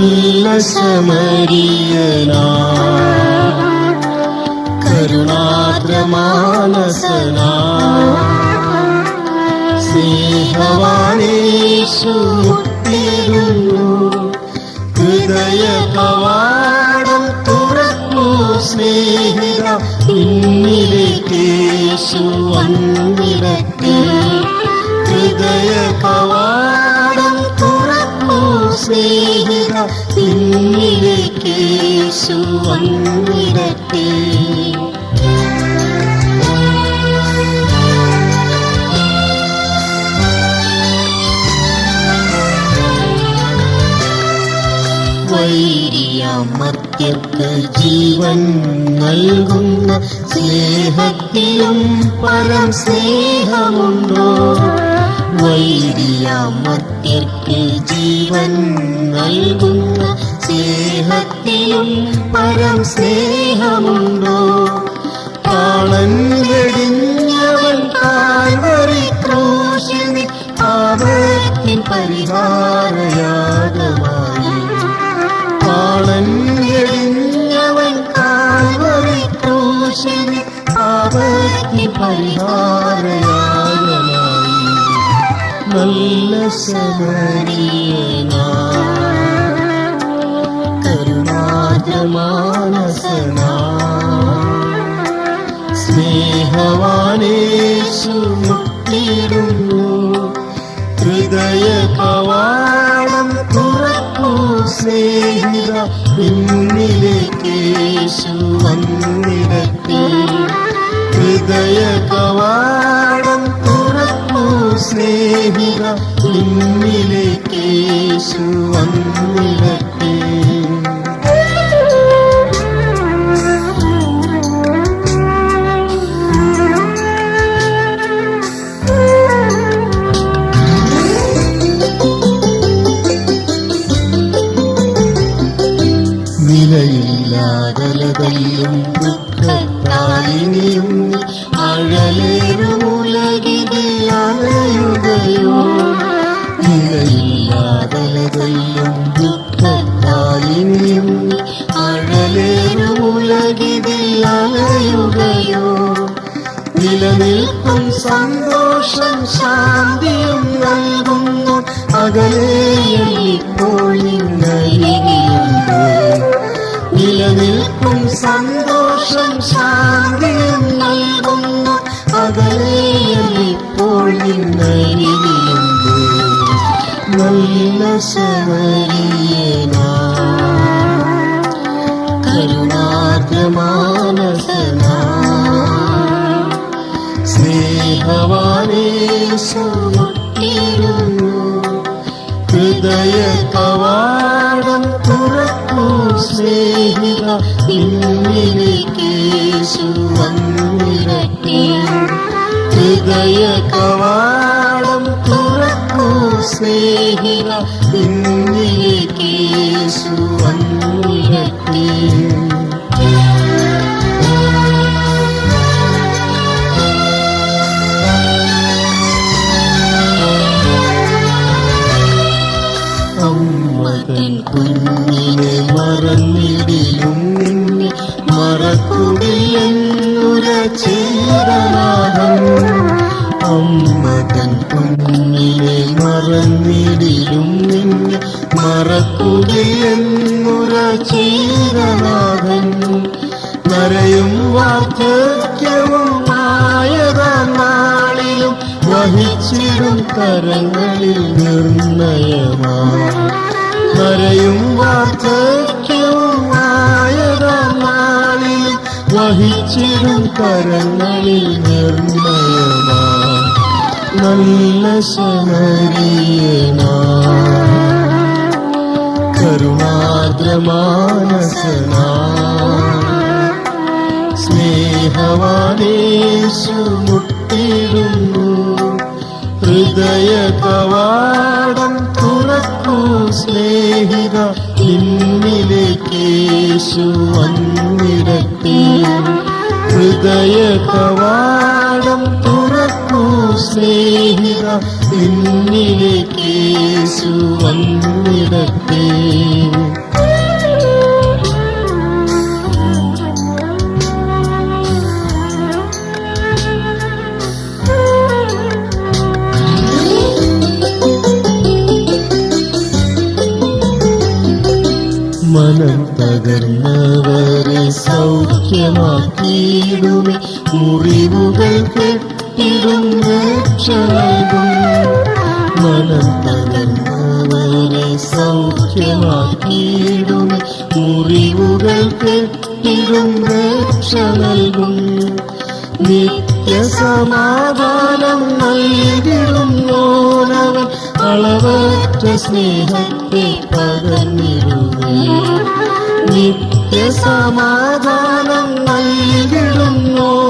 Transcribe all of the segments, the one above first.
നല്ല ശമരിയനാ കരുണാദ്രമാനസനാ സ്നേഹവാനേശു മുട്ടിടുന്നു ഹൃദയ കവാടം തുറക്കൂ സ്നേഹിത ഇന്നിലേക്കേശു വന്നിടത്തെ. ഹൃദയ കവാടം സ്നേഹിത ഇന്നിലേക്കേശു വന്നിടത്തെ വൈരിയമത്യർക്ക് ജീവൻ നൽകുന്ന സ്നേഹത്തിലും പരം സ്നേഹമുണ്ടോ? വൈരിയമത്യർക്ക് ജീവൻ നൽകുന്ന സ്നേഹത്തിലും പരം സ്നേഹമുണ്ടോ? കാളൻ വെടിഞ്ഞവൻ കാൽവറി ക്രൂശിനി പാപത്തിൻ പരിഹാരയാഗമായി. കാളൻ എടിഞ്ഞവൻ കാൽവറി ക്രൂശിനി പാപത്തിൻ പരിഹാരയാഗമായി നല്ല സമരിയനാ കരുണാദ്രമാനസനാ സ്നേഹവാനേശു മുട്ടിടുന്നു. ഹൃദയ കവാടം തുറക്കൂ സ്നേഹിത പിന്നിലേക്കേശു വന്നിടത്തെ ഹൃദയ സ്നേഹിത നിലനിൽക്കും സന്തോഷം ശാന്തിയും നൽകുന്നു. അകലെയല്ലിപ്പോൾ നിന്നരികിലുണ്ട്. നിലനിൽക്കും സന്തോഷം ശാന്തിയും നൽകുന്നു. അകലെയല്ലിപ്പോൾ നിന്നരികിലുണ്ട്. നല്ല ശമരിയനാ സ്നേഹവാനേശു മുട്ടിടുന്നു ഹൃദയ കവാടം തുറക്കൂ സ്നേഹിത ഇന്നിലേക്കേശു വന്നിരട്ടെ ഹൃദയ കവാടം തുറക്കൂ സ്നേഹിത ഇന്നിലേക്കേശു വന്നിരട്ടെ മറന്നിടിലും നിന്നെ മറക്കുകയെന്നുര ചീരനാഥൻ നരയും വാർദ്ധക്യവും നാളിലും വഹിച്ചിടും കരങ്ങളിൽ നിർണയമാ. നരയും വാർദ്ധക്യവും ആയതാ നാളിലും വഹിച്ചിടും കരങ്ങളിൽ നിർണയമാ നല്ല ശമരിയനാ കരുണാദ്രമാനസനാ സ്നേഹവാനേശു മുട്ടിടുന്നു. ഹൃദയ കവാടം തുറക്കൂ സ്നേഹിത നിന്നിലേക്കേശു വന്നിടത്തെ. ഹൃദയ കവാടം സ്നേഹിത എന്നിലേക്ക് യേശു വന്നിടട്ടെ മനം തകർന്നവരെ സൗഖ്യമാക്കിയിടുമേ മുറിവുകൾ കെട്ടിടും രക്ഷ നൽകും മനം തകർന്നവരെ സൗഖ്യമാക്കിയിടുമേ മുറിവുകൾ കെട്ടിടും രക്ഷ നൽകും നിത്യസമാധാനം നൽകിടുന്നോനവൻ അളവറ്റ സ്നേഹത്തെ പകർന്നിടുവേ നിത്യസമാധാനം നൽകിടുന്നോനവൻ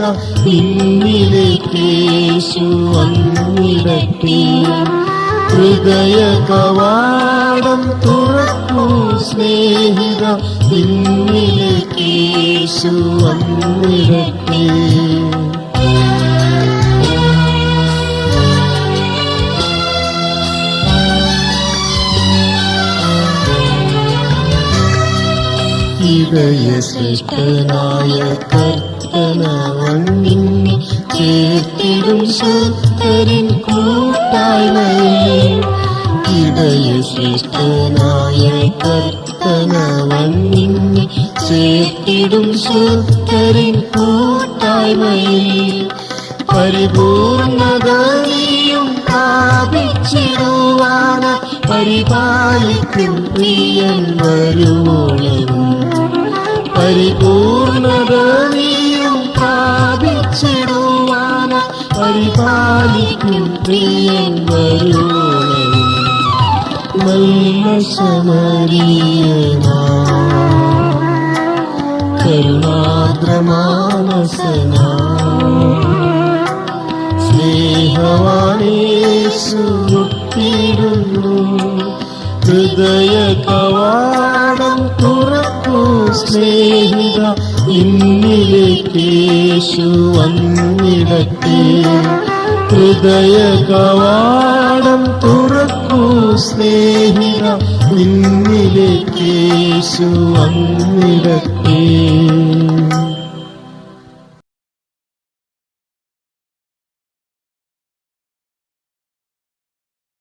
സ്നേഹിത ഇന്നിലേക്കേശു വന്നിടട്ടെ ഹൃദയ കവാടം തുറക്കൂ സ്നേഹിത. ഇന്നിലേക്കേശു വന്നിടട്ടെ ഇടയ ചേർത്തിടും ശുദ്ധരിൻ കൂട്ടായ്മയിൽ. ഇടയ ശ്രേഷ്ഠനായ ശുദ്ധരിൻ കൂട്ടായ്മയിൽ. പരിപൂർണതയും പ്രാപിച്ചിടുവാന പരിപാലിക്കും പരിപൂർണതയും പ്രാപിച്ചിടുവാന പരിപാലിക്കും പ്രിയൻ വരുവോളവും നല്ല ശമരിയനാ കരുണാദ്രമാനസനാ സ്നേഹവാനേശു മുട്ടിടുന്നു ഹൃദയ കവാടം തുറക്കൂ സ്നേഹിത ഇന്നിലേക്കേശു വന്നിടട്ടെ ഹൃദയ കവാടം തുറക്കൂ സ്നേഹിത. ഇന്നിലേക്കേശു വന്നിടട്ടെ